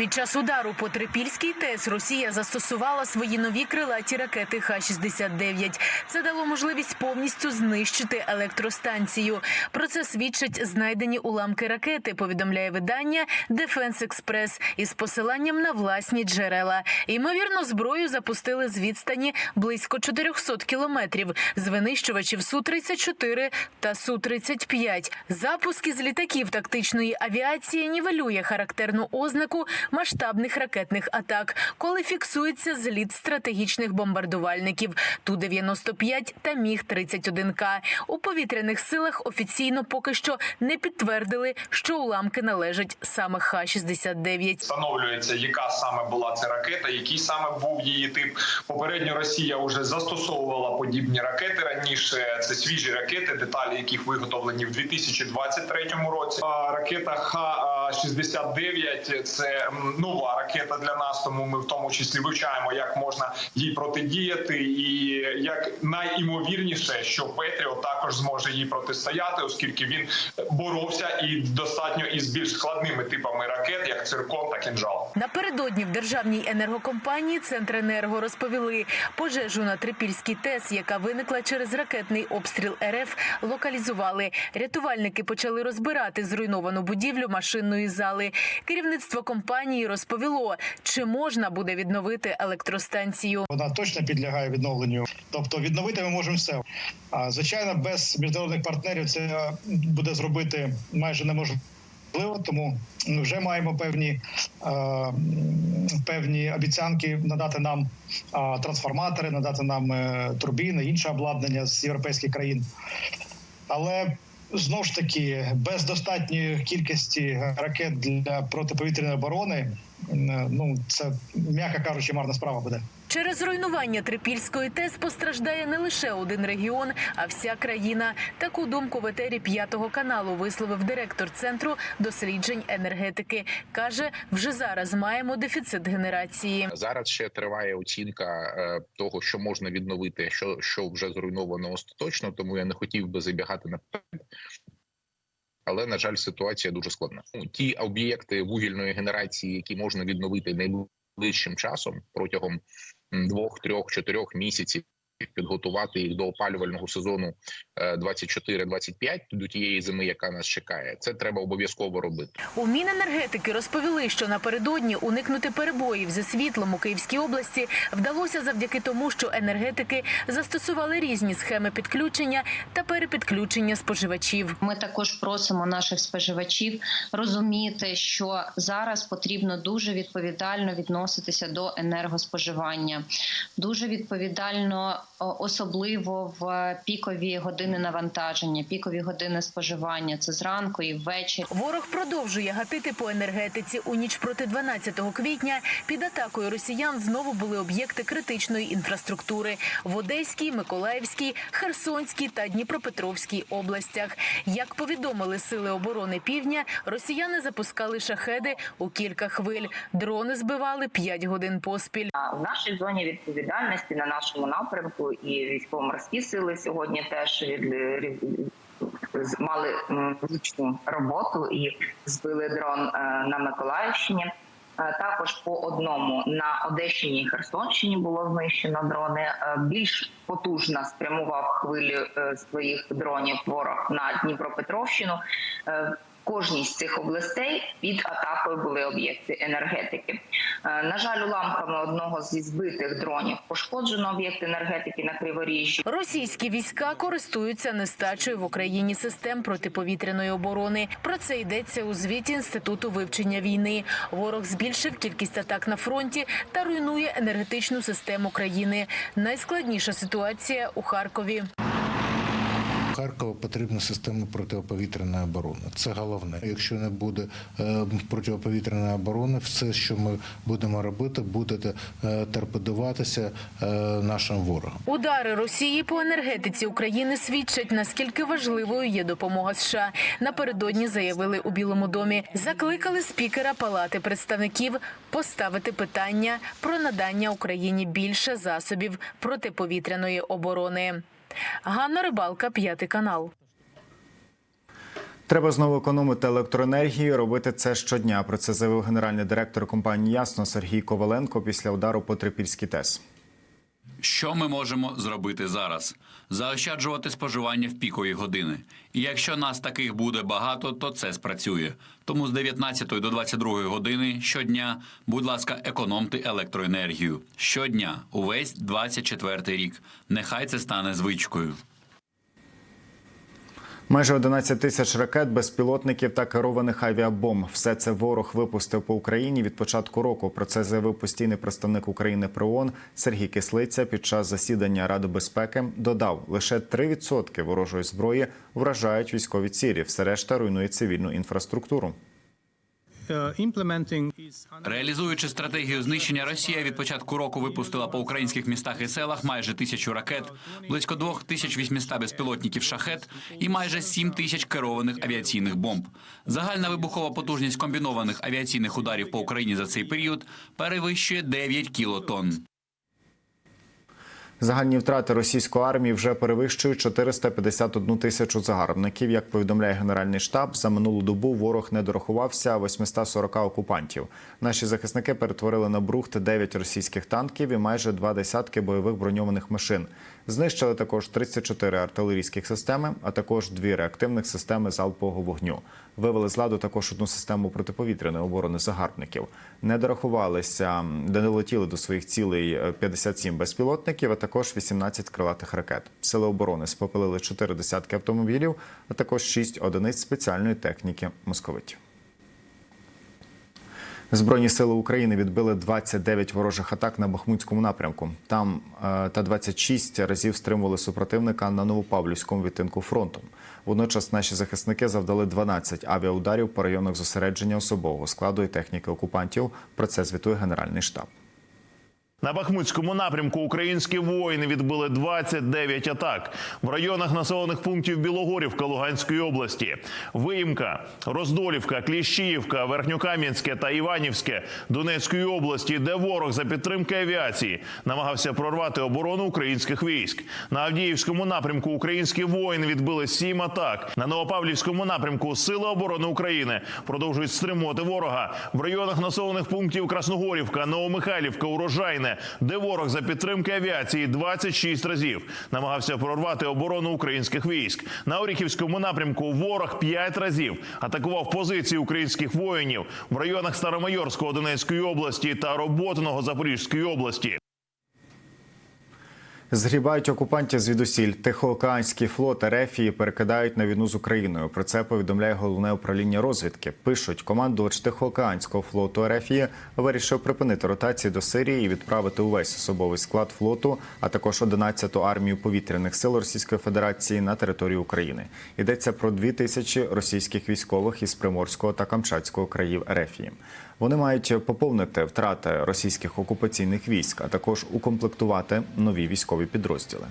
Під час удару по Трипільській ТЕС Росія застосувала свої нові крилаті ракети Х-69. Це дало можливість повністю знищити електростанцію. Про це свідчать знайдені уламки ракети. Повідомляє видання Дефенс Експрес із посиланням на власні джерела. Ймовірно, зброю запустили з відстані близько 400 кілометрів з винищувачів су 34 та су 35 Запуск із літаків тактичної авіації нівелює характерну ознаку масштабних ракетних атак, коли фіксується зліт стратегічних бомбардувальників ту 95 та міг 31 к У повітряних силах офіційно поки що не підтвердили, що уламки належать саме Х-69. Встановлюється, яка саме була ця ракета, який саме був її тип. Попередньо Росія вже застосовувала подібні ракети раніше. Це свіжі ракети, деталі яких виготовлені в 2023 році. Ракета Х-69 – це нова ракета для нас. Тому ми в тому числі вивчаємо, як можна їй протидіяти, і як найімовірніше, що Петріот також зможе їй протистояти, оскільки він боровся і достатньо із більш складними типами ракет, як циркон та кінжал. Напередодні в державній енергокомпанії Центренерго розповіли, пожежу на Трипільській ТЕС, яка виникла через ракетний обстріл РФ, локалізували. Рятувальники почали розбирати зруйновану будівлю машинної зали. Керівництво компанії розповіло, чи можна буде відновити електростанцію. Вона точно підлягає відновленню. Тобто відновити ми можемо все. А звичайно, без міжнародних партнерів це буде зробити майже неможливо. Тому ми вже маємо певні, е, певні обіцянки надати нам е, трансформатори, надати нам е, турбіни, інше обладнання з європейських країн. Але знову ж таки, без достатньої кількості ракет для протиповітряної оборони, ну це м'яко кажучи, марна справа буде. Через руйнування Трипільської ТЕС постраждає не лише один регіон, а вся країна. Таку думку в етері п'ятого каналу висловив директор центру досліджень енергетики. каже, вже зараз маємо дефіцит генерації. Зараз ще триває оцінка е, того, що можна відновити, що, що вже зруйновано остаточно. Тому я не хотів би забігати наперед. Але на жаль, ситуація дуже складна. Ну, Ті об'єкти вугільної генерації, які можна відновити найближчим часом протягом двох, трьох, чотирьох місяців. Підготувати їх до опалювального сезону е, 24-25, до тієї зими, яка нас чекає, це треба обов'язково робити. У Міненергетики розповіли, що напередодні уникнути перебоїв зі світлом у Київській області вдалося завдяки тому, що енергетики застосували різні схеми підключення та перепідключення споживачів. Ми також просимо наших споживачів розуміти, що зараз потрібно дуже відповідально відноситися до енергоспоживання, дуже відповідально, особливо в пікові години навантаження, пікові години споживання. Це зранку і ввечері. Ворог продовжує гатити по енергетиці. У ніч проти 12 квітня під атакою росіян знову були об'єкти критичної інфраструктури в Одеській, Миколаївській, Херсонській та Дніпропетровській областях. Як повідомили сили оборони Півдня, росіяни запускали шахеди у кілька хвиль. Дрони збивали 5 годин поспіль. А в нашій зоні відповідальності на нашому напрямку і військово-морські сили сьогодні теж від мали м, влучну роботу і збили дрон е, на Миколаївщині. Е, Також по одному на Одещині і Херсонщині було знищено дрони. Е, Більш потужно спрямував хвилю своїх дронів ворог на Дніпропетровщину. Кожній з цих областей під атакою були об'єкти енергетики. Е, На жаль, уламками одного зі збитих дронів пошкоджено об'єкт енергетики на Криворіжжі. Російські війська користуються нестачею в Україні систем протиповітряної оборони. Про це йдеться у звіті інституту вивчення війни. Ворог збільшив кількість атак на фронті та руйнує енергетичну систему країни. Найскладніша ситуація у Харкові. Харкову потрібна система протиповітряної оборони. Це головне. Якщо не буде е, протиповітряної оборони, все, що ми будемо робити, буде е, торпедуватися е, нашим ворогом. Удари Росії по енергетиці України свідчать наскільки важливою є допомога США. Напередодні заявили у Білому домі. Закликали спікера Палати представників поставити питання про надання Україні більше засобів протиповітряної оборони. Ганна Рибалка, п'ятий канал. Треба знову економити електроенергію, робити це щодня. Про це заявив генеральний директор компанії Ясно Сергій Коваленко після удару по Трипільській ТЕС. Що ми можемо зробити зараз? Заощаджувати споживання в пікові години. І якщо нас таких буде багато, то це спрацює. Тому з 19 до 22 години щодня, будь ласка, економте електроенергію. Щодня, увесь 24 рік. Нехай це стане звичкою. Майже 11 тисяч ракет, безпілотників та керованих авіабомб. Все це ворог випустив по Україні від початку року. Про це заявив постійний представник України при ООН Сергій Кислиця під час засідання Ради безпеки. Додав, лише 3% ворожої зброї вражають військові цілі. Все решта руйнує цивільну інфраструктуру. Реалізуючи стратегію знищення, Росія від початку року випустила по українських містах і селах майже тисячу ракет, близько 2800 безпілотників шахет і майже 7 тисяч керованих авіаційних бомб. Загальна вибухова потужність комбінованих авіаційних ударів по Україні за цей період перевищує 9 кілотонн. Загальні втрати російської армії вже перевищують 451 тисячу загарбників. Як повідомляє Генеральний штаб, за минулу добу ворог не дорахувався 840 окупантів. Наші захисники перетворили на брухт 9 російських танків і майже два десятки бойових броньованих машин. Знищили також 34 артилерійських системи, а також дві реактивних системи залпового вогню. Вивели з ладу також одну систему протиповітряної оборони загарбників. Не дорахувалися, де не летіли до своїх цілей е, 57 безпілотників, а також 18 крилатих ракет. Сили оборони спопилили 4 десятки автомобілів, а також 6 одиниць спеціальної техніки московитів. Збройні сили України відбили 29 ворожих атак на Бахмутському напрямку. Там е, та 26 разів стримували супротивника на Новопавлівському відтинку фронту. Водночас наші захисники завдали 12 авіаударів по районах зосередження особового складу і техніки окупантів. Про це звітує Генеральний штаб. На Бахмутському напрямку українські воїни відбили 29 атак в районах населених пунктів Білогорівка Луганської області, Виїмка, Роздолівка, Кліщіївка, Верхньокам'янське та Іванівське Донецької області, де ворог за підтримки авіації намагався прорвати оборону українських військ. На Авдіївському напрямку українські воїни відбили 7 атак. На Новопавлівському напрямку Сили оборони України продовжують стримувати ворога в районах населених пунктів Красногорівка, Новомихайлівка, Урожайне, де ворог за підтримки авіації 26 разів намагався прорвати оборону українських військ. На Оріхівському напрямку ворог 5 разів атакував позиції українських воїнів в районах Старомайорського Донецької області та Роботиного Запорізької області. Згрібають окупантів звідусіль. Тихоокеанський флот Ерефії перекидають на війну з Україною. Про це повідомляє головне управління розвідки. Пишуть, командувач Тихоокеанського флоту Ерефії вирішив припинити ротації до Сирії і відправити увесь особовий склад флоту, а також 11-ту армію повітряних сил Російської Федерації на територію України. Йдеться про дві тисячі російських військових із Приморського та Камчатського країв Ерефії. Вони мають поповнити втрати російських окупаційних військ, а також укомплектувати нові військові підрозділи.